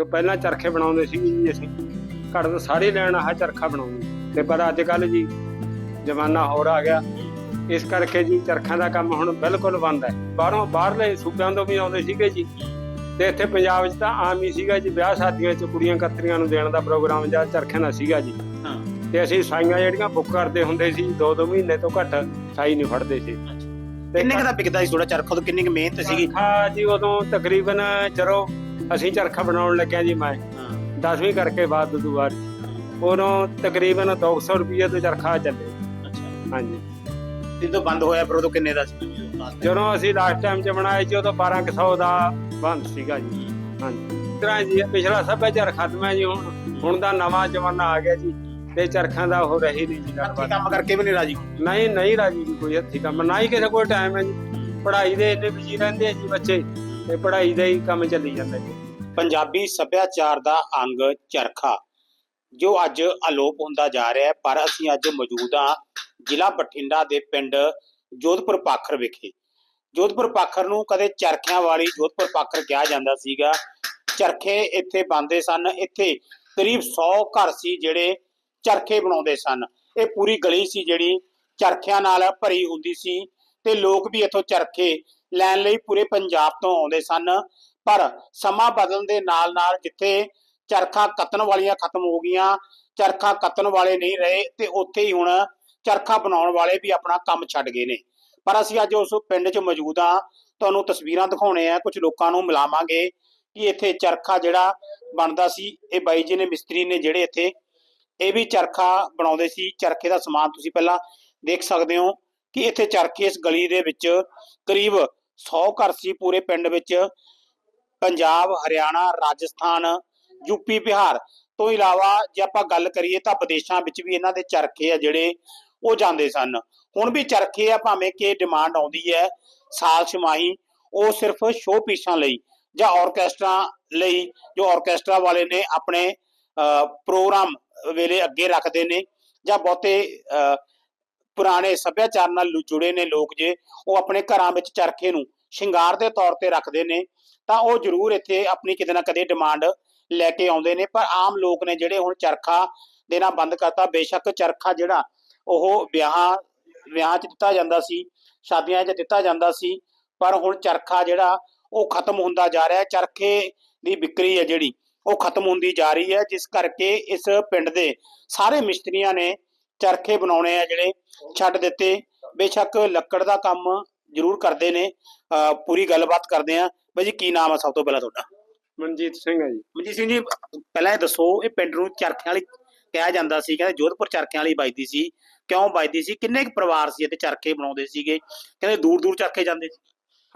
ਕਿ ਪਹਿਲਾਂ ਚਰਖੇ ਬਣਾਉਂਦੇ ਸੀ ਜੀ ਅਸੀਂ ਘੜ ਤੋਂ ਸਾਰੀ ਲੈਣ ਆਹ ਚਰਖਾ ਬਣਾਉਂਦੇ। ਤੇ ਪਰ ਅੱਜ ਕੱਲ ਜੀ ਜ਼ਮਾਨਾ ਹੋਰ ਆ ਗਿਆ। ਇਸ ਕਰਕੇ ਜੀ ਚਰਖਾਂ ਦਾ ਕੰਮ ਹੁਣ ਬਿਲਕੁਲ ਬੰਦ ਹੈ। ਬਾਹਰੋਂ ਬਾਹਰਲੇ ਸੂਬਿਆਂ ਤੋਂ ਵੀ ਆਉਂਦੇ ਸੀਗੇ ਜੀ। ਤੇ ਇੱਥੇ ਪੰਜਾਬ 'ਚ ਤਾਂ ਆਮ ਹੀ ਸੀਗਾ ਜੀ ਵਿਆਹ ਸ਼ਾਦੀਆਂ 'ਚ ਕੁੜੀਆਂ ਕਤਰੀਆਂ ਨੂੰ ਦੇਣ ਦਾ ਪ੍ਰੋਗਰਾਮ ਜਾਂ ਚਰਖਿਆਂ ਦਾ ਸੀਗਾ ਜੀ। ਹਾਂ। ਤੇ ਅਸੀਂ ਸਾਈਆਂ ਜਿਹੜੀਆਂ ਬੁੱਕ ਕਰਦੇ ਹੁੰਦੇ ਸੀ ਦੋ ਦੋ ਮਹੀਨੇ ਤੋਂ ਘੱਟ ਸਾਈ ਨਹੀਂ ਫੜਦੇ ਸੀ। ਕਿੰਨੇ ਕੁ ਦਾ ਵਿਕਦਾ ਸੀ ਥੋੜਾ ਚਰਖਾ? ਤੋਂ ਕਿੰਨੀ ਕੁ ਮਿਹਨਤ ਸੀਗੀ? ਚਰਖਾ ਜੀ ਉਦੋਂ ਤਕਰੀਬਨ ਜਦੋਂ ਅਸੀਂ ਚਰਖਾ ਬਣਾਉਣ ਲੱਗਿਆ ਜੀ ਮੈਂ। ਹਾਂ। 10ਵੀਂ ਕਰਕੇ ਬਾਅਦ ਦੂ ਵਾਰ ਉਦੋਂ ਤਕਰੀਬਨ 200 ਰੁਪਏ ਤੋਂ ਚਰਖਾ ਚੱਲੇ। ਅੱਛਾ। ਹਾਂਜੀ। ਜਦੋਂ ਬੰਦ ਹੋਇਆ ਫਿਰ ਉਦੋਂ ਕਿੰਨੇ ਦਾ ਸੀ? ਜਦੋਂ ਅਸੀਂ ਲਾਸਟ ਟਾਈਮ ਚ ਬਣਾਏ ਜੀ ਉਦੋਂ 1200 ਦਾ ਬੰਦ ਸੀਗਾ ਜੀ। ਹਾਂਜੀ। ਤਰ੍ਹਾਂ ਜੀ ਪਿਛਲਾ ਸੱਭਿਆਚਾਰ ਖਤਮ ਹੈ ਜੀ ਹੁਣ ਹੁਣ ਦਾ ਨਵਾਂ ਜ਼ਮਾਨਾ ਆ ਗਿਆ ਜੀ ਤੇ ਚਰਖਾਂ ਦਾ ਹੋ ਰਹੀ ਨਹੀਂ ਜੀ। ਕੰਮ ਕਰਕੇ ਵੀ ਨਹੀਂ ਰਾਜੀ? ਨਹੀਂ ਨਹੀਂ ਰਾਜੀ ਕੋਈ ਹੱਥੀ ਕੰਮ ਨਾ ਹੀ ਕਿਸੇ ਕੋਲ ਟਾਈਮ ਹੈ ਜੀ। ਪੜ੍ਹਾਈ ਦੇ ਇੰਨੇ ਬਿਜ਼ੀ ਰਹਿੰਦੇ ਆ ਜੀ ਬੱਚੇ। ਤੇ ਪੜ੍ਹਾਈ ਦਾ ਹੀ ਕੰਮ ਚੱਲੀ ਜਾਂਦਾ ਜੀ। ਪੰਜਾਬੀ ਸੱਭਿਆਚਾਰ ਦਾ ਅੰਗ ਚਰਖਾ, ਜੋ ਅੱਜ ਅਲੋਪ ਹੁੰਦਾ ਜਾ ਰਿਹਾ ਹੈ, ਪਰ ਅਸੀਂ ਅੱਜ ਮੌਜੂਦ ਹਾਂ ਜ਼ਿਲ੍ਹਾ ਬਠਿੰਡਾ ਦੇ ਪਿੰਡ ਜੋਧਪੁਰ ਪਾਖਰ ਵਿਖੇ। ਜੋਧਪੁਰ ਪਾਖਰ ਨੂੰ ਕਦੇ ਚਰਖਿਆਂ ਵਾਲੀ ਜੋਧਪੁਰ ਪਾਖਰ ਕਿਹਾ ਜਾਂਦਾ ਸੀਗਾ। ਚਰਖੇ ਇੱਥੇ ਬੰਦੇ ਸਨ, ਇੱਥੇ ਕਰੀਬ 100 ਘਰ ਸੀ ਜਿਹੜੇ ਚਰਖੇ ਬਣਾਉਂਦੇ ਸਨ। ਇਹ ਪੂਰੀ ਗਲੀ ਸੀ ਜਿਹੜੀ ਚਰਖਿਆਂ ਨਾਲ ਭਰੀ ਹੁੰਦੀ ਸੀ ਤੇ ਲੋਕ ਵੀ ਇੱਥੋਂ ਚਰਖੇ ਲੈਣ ਲਈ ਪੂਰੇ ਪੰਜਾਬ ਤੋਂ ਆਉਂਦੇ ਸਨ। ਪਰ ਸਮਾਂ ਬਦਲਣ ਦੇ ਨਾਲ ਨਾਲ ਜਿੱਥੇ ਚਰਖਾ ਕੱਤਣ ਵਾਲੀਆਂ ਖਤਮ ਹੋ ਗਈਆਂ, ਚਰਖਾ ਕੱਤਣ ਵਾਲੇ ਨਹੀਂ ਰਹੇ ਤੇ ਉੱਥੇ ਹੀ ਹੁਣ ਚਰਖਾ ਬਣਾਉਣ ਵਾਲੇ ਵੀ ਆਪਣਾ ਕੰਮ ਛੱਡ ਗਏ ਨੇ। ਪਰ ਅਸੀਂ ਅੱਜ ਉਸ ਪਿੰਡ 'ਚ ਮੌਜੂਦ ਹਾਂ। ਤੁਹਾਨੂੰ ਤਸਵੀਰਾਂ ਦਿਖਾਉਣੇ ਆ, ਕੁਝ ਲੋਕਾਂ ਨੂੰ ਮਿਲਾਵਾਂਗੇ ਕਿ ਇੱਥੇ ਚਰਖਾ ਜਿਹੜਾ ਬਣਦਾ ਸੀ, ਇਹ ਬਾਈ ਜੀ ਨੇ, ਮਿਸਤਰੀ ਨੇ ਜਿਹੜੇ ਇੱਥੇ, ਇਹ ਵੀ ਚਰਖਾ ਬਣਾਉਂਦੇ ਸੀ। ਚਰਖੇ ਦਾ ਸਮਾਨ ਤੁਸੀਂ ਪਹਿਲਾਂ ਦੇਖ ਸਕਦੇ ਹੋ ਕਿ ਇੱਥੇ ਚਰਖੇ ਇਸ ਗਲੀ ਦੇ ਵਿੱਚ ਕਰੀਬ 100 ਘਰ ਸੀ ਪੂਰੇ ਪਿੰਡ ਵਿੱਚ। ਪੰਜਾਬ, ਹਰਿਆਣਾ, ਰਾਜਸਥਾਨ ਯੂਪੀ ਬਿਹਾਰ। ਤੋਂ ਇਲਾਵਾ ਜੇ ਆਪਾਂ ਗੱਲ ਕਰੀਏ ਤਾਂ ਵਿਦੇਸ਼ਾਂ ਵਿੱਚ ਵੀ ਇਹਨਾਂ ਦੇ ਚਰਖੇ ਆ ਜਿਹੜੇ, ਉਹ ਜਾਂਦੇ ਸਨ। ਹੁਣ ਵੀ ਚਰਖੇ ਆ, ਭਾਵੇਂ ਕਿ ਡਿਮਾਂਡ ਆਉਂਦੀ ਹੈ ਸਾਲ ਛਮਾਹੀ, ਉਹ ਸਿਰਫ ਸ਼ੋਅ ਪੀਸਾਂ ਲਈ ਜਾਂ ਆਰਕੈਸਟਰਾ ਲਈ, ਜੋ ਆਰਕੈਸਟਰਾ ਵਾਲੇ ਨੇ ਆਪਣੇ ਪ੍ਰੋਗਰਾਮ ਵੇਲੇ ਅੱਗੇ ਰੱਖਦੇ ਨੇ ਜਾਂ ਬਹੁਤੇ ਪੁਰਾਣੇ ਸੱਭਿਆਚਾਰ ਨਾਲ ਜੁੜੇ ਨੇ ਲੋਕ ਜੇ, ਉਹ ਆਪਣੇ ਘਰਾਂ ਵਿੱਚ ਚਰਖੇ ਨੂੰ ਸ਼ਿੰਗਾਰ ਦੇ ਤੌਰ ਤੇ ਰੱਖਦੇ ਨੇ, ਤਾਂ ਉਹ ਜ਼ਰੂਰ ਇੱਥੇ ਆਪਣੀ ਕਿਤੇ ਨਾ ਕਦੇ ਡਿਮਾਂਡ ਲੈ ਕੇ ਆਉਂਦੇ ਨੇ, ਪਰ ਆਮ ਲੋਕ ਨੇ ਜਿਹੜੇ ਹੁਣ ਚਰਖਾ ਦੇਣਾ ਬੰਦ ਕਰਤਾ, ਬੇਸ਼ੱਕ ਚਰਖਾ ਜਿਹੜਾ ਉਹ ਵਿਆਹਾਂ, ਵਿਆਹ 'ਚ ਦਿੱਤਾ ਜਾਂਦਾ ਸੀ, ਸ਼ਾਦੀਆਂ 'ਚ ਦਿੱਤਾ ਜਾਂਦਾ ਸੀ, ਪਰ ਹੁਣ ਚਰਖਾ ਜਿਹੜਾ ਉਹ ਖਤਮ ਹੁੰਦਾ ਜਾ ਰਿਹਾ ਹੈ ਚਰਖੇ ਦੀ ਵਿਕਰੀ ਹੈ ਜਿਹੜੀ, ਉਹ ਖਤਮ ਹੁੰਦੀ ਜਾ ਰਹੀ ਹੈ, ਜਿਸ ਕਰਕੇ ਇਸ ਪਿੰਡ ਦੇ ਸਾਰੇ ਮਿਸਤਰੀਆਂ ਨੇ ਚਰਖੇ ਬਣਾਉਣੇ ਆ ਜਿਹੜੇ ਛੱਡ ਦਿੱਤੇ। ਬੇਸ਼ੱਕ ਲੱਕੜ ਦਾ ਕੰਮ ਜ਼ਰੂਰ ਕਰਦੇ ਨੇ। ਪੂਰੀ ਗੱਲਬਾਤ ਕਰਦੇ ਆ। ਬਾਈ ਜੀ ਕੀ ਨਾਮ ਆ ਸਭ ਤੋਂ ਪਹਿਲਾਂ ਤੁਹਾਡਾ? ਮਨਜੀਤ ਸਿੰਘ ਹੈ ਜੀ। ਮਨਜੀਤ ਸਿੰਘ ਜੀ ਪਹਿਲਾਂ ਇਹ ਦੱਸੋ ਇਹ ਪਿੰਡ ਨੂੰ ਚਰਖਿਆਂ ਵਾਲੀ ਕਿਹਾ ਜਾਂਦਾ ਸੀ ਕਹਿੰਦੇ ਜੋਧਪੁਰ ਚਰਖਿਆਂ ਵਾਲੀ ਵੱਜਦੀ ਸੀ। ਕਿਉਂ ਵੱਜਦੀ ਸੀ? ਕਿੰਨੇ ਕੁ ਪਰਿਵਾਰ ਸੀ ਇੱਥੇ ਚਰਖੇ ਬਣਾਉਂਦੇ ਸੀਗੇ? ਕਹਿੰਦੇ ਦੂਰ ਦੂਰ ਚਰਖੇ ਜਾਂਦੇ ਸੀ।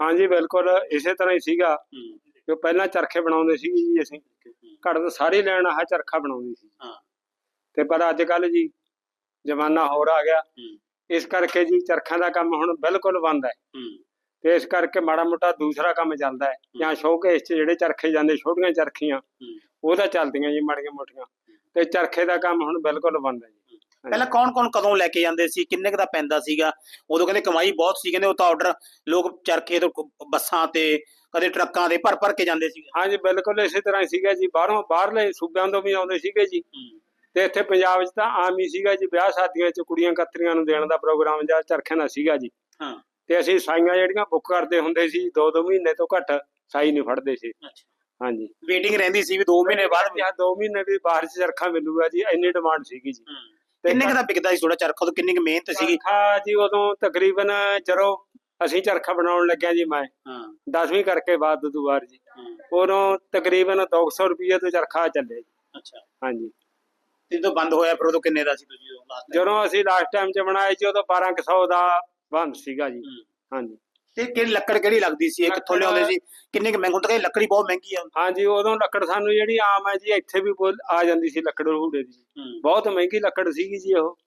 ਹਾਂਜੀ ਬਿਲਕੁਲ ਇਸੇ ਤਰ੍ਹਾਂ ਹੀ ਸੀਗਾ। ਕਿ ਪਹਿਲਾਂ ਚਰਖੇ ਬਣਾਉਂਦੇ ਸੀ ਜੀ ਅਸੀਂ। ਘੜ ਤੋਂ ਸਾਰੀ ਲੈਣ ਆਹ ਚਰਖਾ ਬਣਾਉਂਦੇ ਸੀ। ਹਾਂ। ਤੇ ਪਰ ਅੱਜ ਕੱਲ ਜੀ ਜ਼ਮਾਨਾ ਹੋਰ ਆ ਗਿਆ। ਇਸ ਕਰਕੇ ਜੀ ਚਰਖਾਂ ਦਾ ਕੰਮ ਹੁਣ ਬਿਲਕੁਲ ਬੰਦ ਹੈ। ਤੇ ਇਸ ਕਰਕੇ ਮਾੜਾ ਮੋਟਾ ਦੂਸਰਾ ਕੰਮ ਚੱਲਦਾ ਹੈ। ਜਾਂ ਸ਼ੋਕੇਸ 'ਚ ਜਿਹੜੇ ਚਰਖੇ ਜਾਂਦੇ ਛੋਟੀਆਂ ਚਰਖੀਆਂ ਉਹਦਾ ਚੱਲਦੀਆਂ ਜੀ ਮਾੜੀਆਂ ਮੋਟੀਆਂ। ਤੇ ਚਰਖੇ ਦਾ ਕੰਮ ਹੁਣ ਬਿਲਕੁਲ ਬੰਦ ਹੈ ਜੀ। ਪਹਿਲਾਂ ਕੌਣ ਕੌਣ ਕਦੋਂ ਲੈ ਕੇ ਜਾਂਦੇ ਸੀ? ਕਿੰਨੇ ਕੁ ਦਾ ਪੈਂਦਾ ਸੀਗਾ? ਉਦੋਂ ਕਹਿੰਦੇ ਕਮਾਈ ਬਹੁਤ ਸੀ ਕਹਿੰਦੇ ਉਹ ਤਾਂ ਆਰਡਰ ਲੋਕ ਚਰਖੇ ਤੋਂ ਬੱਸਾਂ ਤੇ ਕਦੇ ਟਰੱਕਾਂ ਦੇ ਭਰ ਭਰ ਕੇ ਜਾਂਦੇ ਸੀ ਹਾਂਜੀ ਬਿਲਕੁਲ ਇਸੇ ਤਰ੍ਹਾਂ ਹੀ ਸੀਗਾ ਜੀ। ਬਾਹਰੋਂ ਬਾਹਰਲੇ ਸੂਬਿਆਂ ਤੋਂ ਵੀ ਆਉਂਦੇ ਸੀਗੇ ਜੀ। ਤੇ ਇੱਥੇ ਪੰਜਾਬ 'ਚ ਤਾਂ ਆਮ ਹੀ ਸੀਗਾ ਜੀ ਵਿਆਹ ਸ਼ਾਦੀਆਂ 'ਚ ਕੁੜੀਆਂ ਕਤਰੀਆਂ ਨੂੰ ਦੇਣ ਦਾ ਪ੍ਰੋਗਰਾਮ ਜਾਂ ਚਰਖਿਆਂ ਦਾ ਸੀਗਾ ਜੀ। ਹਾਂ। ਤੇ ਅਸੀਂ ਸਾਈਆਂ ਜਿਹੜੀਆਂ ਬੁੱਕ ਕਰਦੇ ਹੁੰਦੇ ਸੀ ਦੋ ਦੋ ਮਹੀਨੇ ਤੋਂ ਘੱਟ ਸਾਈ ਨਹੀਂ ਫੜਦੇ ਸੀ। ਹਾਂਜੀ। ਵੇਟਿੰਗ ਰਹਿੰਦੀ ਸੀ ਵੀ 2 ਮਹੀਨੇ ਬਾਅਦ। ਜਾਂ ਦੋ ਮਹੀਨੇ ਵੀ ਬਾਹਰ 'ਚ ਚਰਖਾ ਮਿਲੂਗਾ ਜੀ ਇੰਨੀ ਡਿਮਾਂਡ ਸੀਗੀ ਜੀ। ਕਿੰਨੇ ਦਾ ਵਿਕਦਾ ਸੀ ਥੋੜਾ ਚਰਖਾ? ਤੋਂ ਕਿੰਨੀ ਕੁ ਮਿਹਨਤ ਸੀਗੀ? ਚਰਖਾ ਜੀ ਉਦੋਂ ਤਕਰੀਬਨ ਜਦੋਂ ਅਸੀਂ ਚਰਖਾ ਬਣਾਉਣ ਲੱਗਿਆ ਜੀ ਮੈਂ ਹਾਂ। 10ਵੀਂ ਕਰਕੇ ਬਾਅਦ ਦੂ ਵਾਰ ਜੀ। ਉਦੋਂ ਤਕਰੀਬਨ 200 ਰੁਪਏ ਤੋਂ ਚਰਖਾ ਚੱਲੇ ਜੀ। ਅੱਛਾ। ਹਾਂਜੀ। ਤੇ ਜਦੋਂ ਬੰਦ ਹੋਇਆ ਫਿਰ ਉਦੋਂ ਕਿੰਨੇ ਦਾ ਸੀ ਤੁਸੀਂ ਉਦੋਂ time? ਜਦੋਂ ਅਸੀਂ ਲਾਸਟ ਟਾਈਮ 'ਚ ਬਣਾਏ ਸੀ ਉਦੋਂ 1200 ਦਾ ਬੰਦ ਸੀਗਾ ਜੀ। ਹਾਂਜੀ। ਤੇ ਕਿਹੜੀ ਲੱਕੜ ਕਿਹੜੀ ਲੱਗਦੀ ਸੀ? ਇਹ ਕਿੱਥੋਂ ਲਿਆਉਂਦੇ ਸੀ। ਕਿੰਨੇ ਕੁ ਮਹਿੰਗੀ ਕਹਿੰਦੇ ਲੱਕੜੀ ਬਹੁਤ ਮਹਿੰਗੀ ਆ। ਹਾਂਜੀ ਉਦੋਂ ਲੱਕੜ ਸਾਨੂੰ ਜਿਹੜੀ ਆਮ ਹੈ ਜੀ ਇੱਥੇ ਵੀ ਆ ਜਾਂਦੀ ਸੀ ਲੱਕੜ ਰੂੜੇ ਦੀ। ਬਹੁਤ ਮਹਿੰਗੀ ਲੱਕੜ ਸੀਗੀ ਜੀ ਉਹ।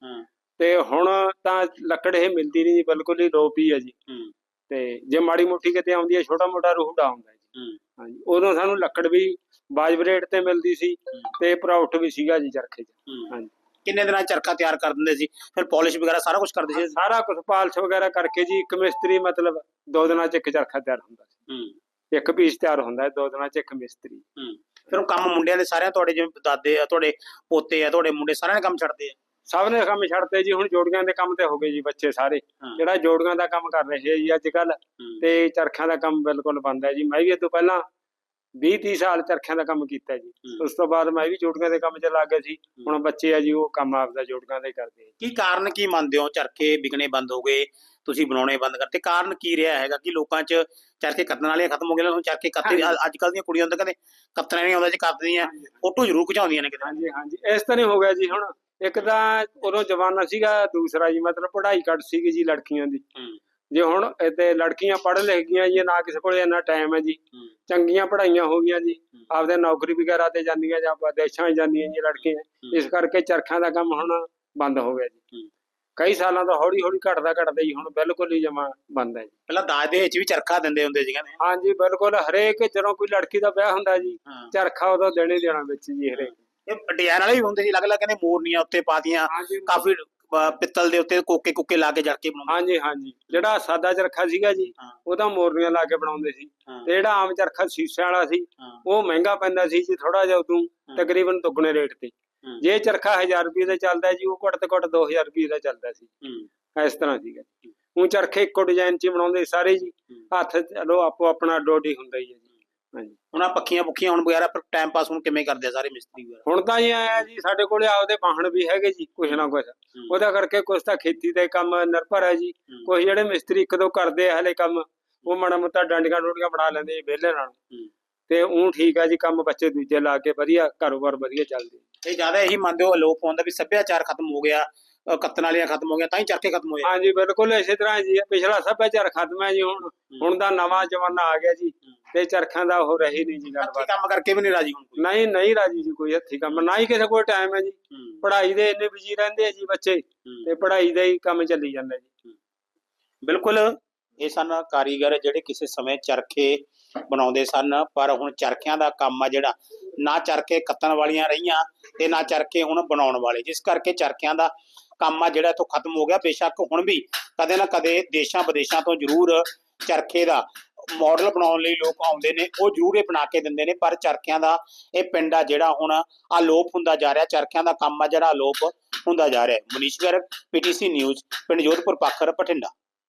ਤੇ ਹੁਣ ਤਾਂ ਲੱਕੜ ਇਹ ਮਿਲਦੀ ਨਹੀਂ ਜੀ ਬਿਲਕੁਲ ਹੀ ਲੋਪ ਹੀ ਹੈ। ਜੀ। ਤੇ ਜੇ ਮਾੜੀ ਮੋਟੀ ਕਿਤੇ ਆਉਂਦੀ ਹੈ ਛੋਟਾ ਮੋਟਾ ਰੂੜਾ ਆਉਂਦਾ ਜੀ। ਹਾਂਜੀ। ਉਦੋਂ ਸਾਨੂੰ ਲੱਕੜ ਵੀ ਵਾਜਬ ਰੇਟ ਤੇ ਮਿਲਦੀ ਸੀ ਤੇ ਪ੍ਰੋਫਿਟ ਵੀ ਸੀਗਾ ਜੀ ਚਰਖੇ 'ਚ ਹਾਂਜੀ। ਕਿੰਨੇ ਦਿਨਾਂ ਚਰਖਾ ਤਿਆਰ ਕਰ ਦਿੰਦੇ ਸੀ? ਫਿਰ ਪਾਲਿਸ਼ ਵਗੈਰਾ ਸਾਰਾ ਕੁਝ ਕਰਦੇ ਸੀ? ਸਾਰਾ ਕੁਝ ਪਾਲਸ਼ ਵਗੈਰਾ ਕਰਕੇ ਜੀ ਇੱਕ ਮਿਸਤਰੀ ਮਤਲਬ ਦੋ ਦਿਨਾਂ 'ਚ ਇੱਕ ਚਰਖਾ ਤਿਆਰ ਹੁੰਦਾ ਸੀ। ਹੂੰ। ਇੱਕ ਪੀਸ ਤਿਆਰ ਹੁੰਦਾ ਹੈ ਦੋ ਦਿਨਾਂ 'ਚ ਇੱਕ ਮਿਸਤਰੀ। ਹੂੰ। ਫਿਰ ਉਹ ਕੰਮ ਮੁੰਡਿਆਂ ਦੇ ਸਾਰਿਆਂ ਤੁਹਾਡੇ ਜਿਵੇਂ ਦਾਦੇ ਆ ਤੁਹਾਡੇ ਪੋਤੇ ਆ ਤੁਹਾਡੇ ਮੁੰਡੇ ਸਾਰਿਆਂ ਨੇ ਕੰਮ ਛੱਡਦੇ ਆ? ਸਭ ਨੇ ਕੰਮ ਛੱਡਤੇ ਜੀ ਹੁਣ ਜੋੜੀਆਂ ਦੇ ਕੰਮ ਤੇ ਹੋ ਗਏ ਜੀ ਬੱਚੇ ਸਾਰੇ। ਜਿਹੜਾ ਜੋੜੀਆਂ ਦਾ ਕੰਮ ਕਰ ਰਹੇ ਜੀ ਅੱਜ ਕੱਲ ਤੇ ਚਰਖਿਆਂ ਦਾ ਕੰਮ ਬਿਲਕੁਲ ਬੰਦ ਹੈ ਜੀ। ਮੈਂ ਵੀ ਇਹ ਤੋਂ ਪਹਿਲਾਂ 20 30 ਸਾਲ ਚਰਖਿਆਂ ਦਾ ਕੰਮ ਕੀਤਾ ਜੀ। ਉਸ ਤੋਂ ਬਾਅਦ ਮੈਂ ਵੀ ਜੋੜੀਆਂ ਦੇ ਕੰਮ 'ਚ ਲੱਗ ਗਿਆ ਸੀ। ਹੁਣ ਬੱਚੇ ਆ ਜੀ ਉਹ ਕੰਮ ਆਪਦਾ ਜੋੜੀਆਂ ਦਾ ਹੀ ਕਰਦੇ ਆ ਕੀ ਕਾਰਨ ਕੀ ਮੰਨਦੇ ਹੋ? ਚਰਖੇ ਵਿਕਣੇ ਬੰਦ ਹੋ ਗਏ ਤੁਸੀਂ ਬਣਾਉਣੇ ਬੰਦ ਕਰਤੇ ਕਾਰਨ ਕੀ ਰਿਹਾ ਹੈਗਾ? ਕਿ ਲੋਕਾਂ 'ਚ ਚਰਖੇ ਕੱਤਣ ਵਾਲੇ ਖਤਮ ਹੋ ਗਏ ਨੇ ਹੁਣ ਚਰਖੇ ਕੱਤੇ। ਅੱਜ ਕੱਲ ਦੀਆਂ ਕੁੜੀਆਂ ਤਾਂ ਕਹਿੰਦੇ ਕੱਤਣਾ ਨਹੀਂ ਆਉਂਦਾ ਜੀ ਕੱਤਦੀਆਂ ਫੋਟੋ ਜ਼ਰੂਰ ਖਿਚਾਉਂਦੀਆਂ ਨੇ ਕਿਤੇ। ਹਾਂਜੀ ਹਾਂਜੀ। ਇਸ ਤਰ੍ਹਾਂ ਹੀ ਹੋ ਗਿਆ ਜੀ ਹੁਣ। ਇੱਕ ਤਾਂ ਉਦੋਂ ਜ਼ਮਾਨਾ ਸੀਗਾ ਦੂਸਰਾ ਜੀ ਮਤਲਬ ਪੜ੍ਹਾਈ ਘੱਟ ਸੀਗੀ ਜੀ ਲੜਕੀਆਂ ਦੀ। ਜੇ ਹੁਣ ਇੱਥੇ ਲੜਕੀਆਂ ਪੜ੍ਹ ਲਿਖ ਗਈਆਂ ਜੀ ਨਾ ਕਿਸੇ ਕੋਲ ਇੰਨਾ ਟਾਈਮ ਹੈ ਜੀ। ਚੰਗੀਆਂ ਪੜ੍ਹਾਈਆਂ ਹੋ ਗਈਆਂ ਜੀ। ਆਪਦੇ ਨੌਕਰੀ ਵਗੈਰਾ ਤੇ ਜਾਂਦੀਆਂ ਜਾਂ ਵਿਦੇਸ਼ਾਂ ਜਾਂਦੀਆਂ ਜੀ ਲੜਕੀਆਂ। ਇਸ ਕਰਕੇ ਚਰਖਾਂ ਦਾ ਕੰਮ ਹੁਣ ਬੰਦ ਹੋ ਗਿਆ ਜੀ। ਕਈ ਸਾਲਾਂ ਤੋਂ ਹੌਲੀ ਹੌਲੀ ਘਟਦਾ ਘਟਦਾ ਜੀ ਹੁਣ ਬਿਲਕੁਲ ਹੀ ਜਮਾ ਬੰਦ ਹੈ ਜੀ। ਪਹਿਲਾਂ ਦਾਜ ਦੇ ਵਿੱਚ ਵੀ ਚਰਖਾ ਦਿੰਦੇ ਹੁੰਦੇ ਸੀ ਕਹਿੰਦੇ ਹਾਂਜੀ ਬਿਲਕੁਲ ਹਰੇਕ ਜਦੋਂ ਕੋਈ ਲੜਕੀ ਦਾ ਵਿਆਹ ਹੁੰਦਾ ਜੀ ਚਰਖਾ ਉਦੋਂ ਦੇਣੇ ਦੇਣਾ ਵਿੱਚ ਜੀ ਹਰੇਕ। ਇਹ ਡਿਜ਼ਾਈਨ ਵਾਲੇ ਵੀ ਹੁੰਦੇ ਸੀ ਅਲੱਗ-ਅਲੱਗ ਕਹਿੰਦੇ ਮੋਰਨੀਆਂ ਉੱਤੇ ਪਾਤੀਆਂ ਹਾਂਜੀ ਕਾਫੀ ਪਿੱਤਲ ਦੇ ਉੱਤੇ ਕੋਕੇ ਕੁੱਕੇ ਲਾ ਕੇ ਜੜਕੇ ਬਣਾਉਂਦੇ ਹਾਂਜੀ ਹਾਂਜੀ। ਜਿਹੜਾ ਸਾਦਾ ਚਰਖਾ ਸੀਗਾ ਜੀ ਹਾਂ। ਉਹਦਾ ਮੋਰਨੀਆਂ ਲਾ ਕੇ ਬਣਾਉਂਦੇ ਸੀ। ਤੇ ਜਿਹੜਾ ਆਮ ਚਰਖਾ ਸ਼ੀਸ਼ੇ ਵਾਲਾ ਸੀ ਹਾਂ। ਉਹ ਮਹਿੰਗਾ ਪੈਂਦਾ ਸੀ ਜੀ ਥੋੜਾ ਜਿਹਾ ਉਦੋਂ। ਤਕਰੀਬਨ ਦੁੱਗਣੇ ਰੇਟ ਤੇ। ਹਾਂ। ਜੇ ਚਰਖਾ 1000 ਰੁਪਏ ਦਾ ਚੱਲਦਾ ਜੀ ਉਹ ਘੱਟ ਤੋਂ ਘੱਟ 2000 ਰੁਪਏ ਦਾ ਚੱਲਦਾ ਸੀ। ਹੂੰ। ਇਸ ਤਰ੍ਹਾਂ ਸੀਗਾ ਉਹ ਚਰਖੇ ਇੱਕੋ ਡਿਜ਼ਾਈਨ 'ਚ ਹੀ ਬਣਾਉਂਦੇ ਸਾਰੇ ਜੀ। ਹੱਥ ਚਲੋ ਆਪੋ ਆਪਣਾ ਡੋਡੀ ਹੁੰਦਾ ਹੀ ਹੈ ਜੀ। ਹਾਂਜੀ। ਹੁਣ ਆਹ ਪੱਖੀਆਂ ਪੁੱਖੀਆਂ ਹੁਣ ਵਗੈਰਾ ਪਰ ਟਾਈਮ ਪਾਸ ਹੁਣ ਕਿਵੇਂ ਕਰਦੇ ਆ ਸਾਰੇ ਮਿਸਤਰੀ ਵਗੈਰਾ? ਹੁਣ ਤਾਂ ਇਹ ਆਇਆ ਜੀ ਸਾਡੇ ਕੋਲੇ ਆਪਦੇ ਵਾਹਣ ਵੀ ਹੈਗੇ ਜੀ ਕੁਛ ਨਾ ਕੁਛ। ਉਹਦਾ ਕਰਕੇ ਕੁਛ ਤਾਂ ਖੇਤੀ ਦੇ ਕੰਮ ਨਿਰਭਰ ਹੈ ਜੀ। ਕੁਛ ਜਿਹੜੇ ਮਿਸਤਰੀ ਇੱਕ ਦੋ ਕਰਦੇ ਆ ਹਲੇ ਕੰਮ ਉਹ ਮਾੜਾ ਮੋਟਾ ਡੰਡੀਆਂ ਡੋਡੀਆਂ ਬਣਾ ਲੈਂਦੇ ਜੀ ਵਿਹਲੇ ਨਾਲ। ਤੇ ਉਹ ਠੀਕ ਹੈ ਜੀ ਕੰਮ ਬੱਚੇ ਦੂਜੇ ਲਾ ਕੇ ਵਧੀਆ ਕਾਰੋਬਾਰ ਵਧੀਆ ਚੱਲਦੇ ਇਹ ਜ਼ਿਆਦਾ ਇਹੀ ਮੰਨਦੇ ਹੋ ਅਲੋਪ ਹੁੰਦਾ ਵੀ ਸੱਭਿਆਚਾਰ ਖਤਮ ਹੋ ਗਿਆ ਕੱਤਣ ਵਾਲੀਆਂ ਖਤਮ ਹੋ ਗਿਆ ਤਾਂ ਹੀ ਚਰਖੇ ਖਤਮ ਹੋਏ ਹਾਂਜੀ ਬਿਲਕੁਲ ਇਸੇ ਤਰ੍ਹਾਂ ਜੀ ਪਿਛਲਾ ਸੱਭਿਆਚਾਰ ਖਤਮ ਹੈ ਜੀ ਹੁਣ। ਹੁਣ ਦਾ ਨਵਾਂ ਜ਼ਮਾਨਾ ਆ ਗਿਆ ਜੀ। ਤੇ ਚਰਖਾਂ ਦਾ ਉਹ ਰਹੀ ਨਹੀਂ ਜੀ ਹੱਥੀਂ ਗੱਲਬਾਤ ਕੰਮ ਕਰਕੇ ਵੀ ਨਹੀਂ ਰਾਜੀ ਹੁਣ ਕੋਈ? ਨਹੀਂ ਨਹੀਂ ਰਾਜੀ ਜੀ ਕੋਈ ਹੱਥੀ ਕੰਮ। ਨਾ ਹੀ ਕਿਸੇ ਕੋਲ ਟਾਈਮ ਹੈ ਜੀ। ਹੂੰ। ਪੜ੍ਹਾਈ ਦੇ ਇੰਨੇ ਬਿਜ਼ੀ ਰਹਿੰਦੇ ਆ ਜੀ ਬੱਚੇ ਹੂੰ। ਤੇ ਪੜ੍ਹਾਈ ਦਾ ਹੀ ਕੰਮ ਚੱਲੀ ਜਾਂਦਾ ਜੀ। ਬਿਲਕੁਲ ਇਹ ਸਨ ਕਾਰੀਗਰ ਜਿਹੜੇ ਕਿਸੇ ਸਮੇਂ ਚਰਖੇ ਬਣਾਉਂਦੇ ਸਨ ਪਰ ਹੁਣ ਚਰਖਿਆਂ ਦਾ ਕੰਮ ਆ ਜਿਹੜਾ। ਨਾ ਚਰਖੇ ਕੱਤਣ ਵਾਲੀਆਂ ਰਹੀਆਂ ਤੇ ਨਾ ਚਰਖੇ ਹੁਣ ਬਣਾਉਣ ਵਾਲੇ। ਜਿਸ ਕਰਕੇ ਚਰਖਿਆਂ ਦਾ ਕੰਮ ਆ ਜਿਹੜਾ ਇਥੋਂ ਖਤਮ ਹੋ ਗਿਆ। ਬੇਸ਼ੱਕ ਹੁਣ ਵੀ ਕਦੇ ਨਾ ਕਦੇ ਦੇਸ਼ਾਂ ਵਿਦੇਸ਼ਾਂ ਤੋਂ ਜ਼ਰੂਰ ਚਰਖੇ ਦਾ ਮਾਡਲ ਬਣਾਉਣ ਲਈ ਲੋਕ ਆਉਂਦੇ ਨੇ, ਉਹ ਜ਼ਰੂਰ ਇਹ ਬਣਾ ਕੇ ਦਿੰਦੇ ਨੇ, ਪਰ ਚਰਖਿਆਂ ਦਾ ਇਹ ਪਿੰਡ ਆ ਜਿਹੜਾ ਹੁਣ ਅਲੋਪ ਹੁੰਦਾ ਜਾ ਰਿਹਾ, ਚਰਖਿਆਂ ਦਾ ਕੰਮ ਆ ਜਿਹੜਾ ਅਲੋਪ ਹੁੰਦਾ ਜਾ ਰਿਹਾ। ਮਨੀਸ਼ ਗਰਗ ਪੀਟੀਸੀ ਨਿਊਜ਼ ਪਿੰਡ ਜੋਧਪੁਰ, ਪਾਖਰ, ਬਠਿੰਡਾ।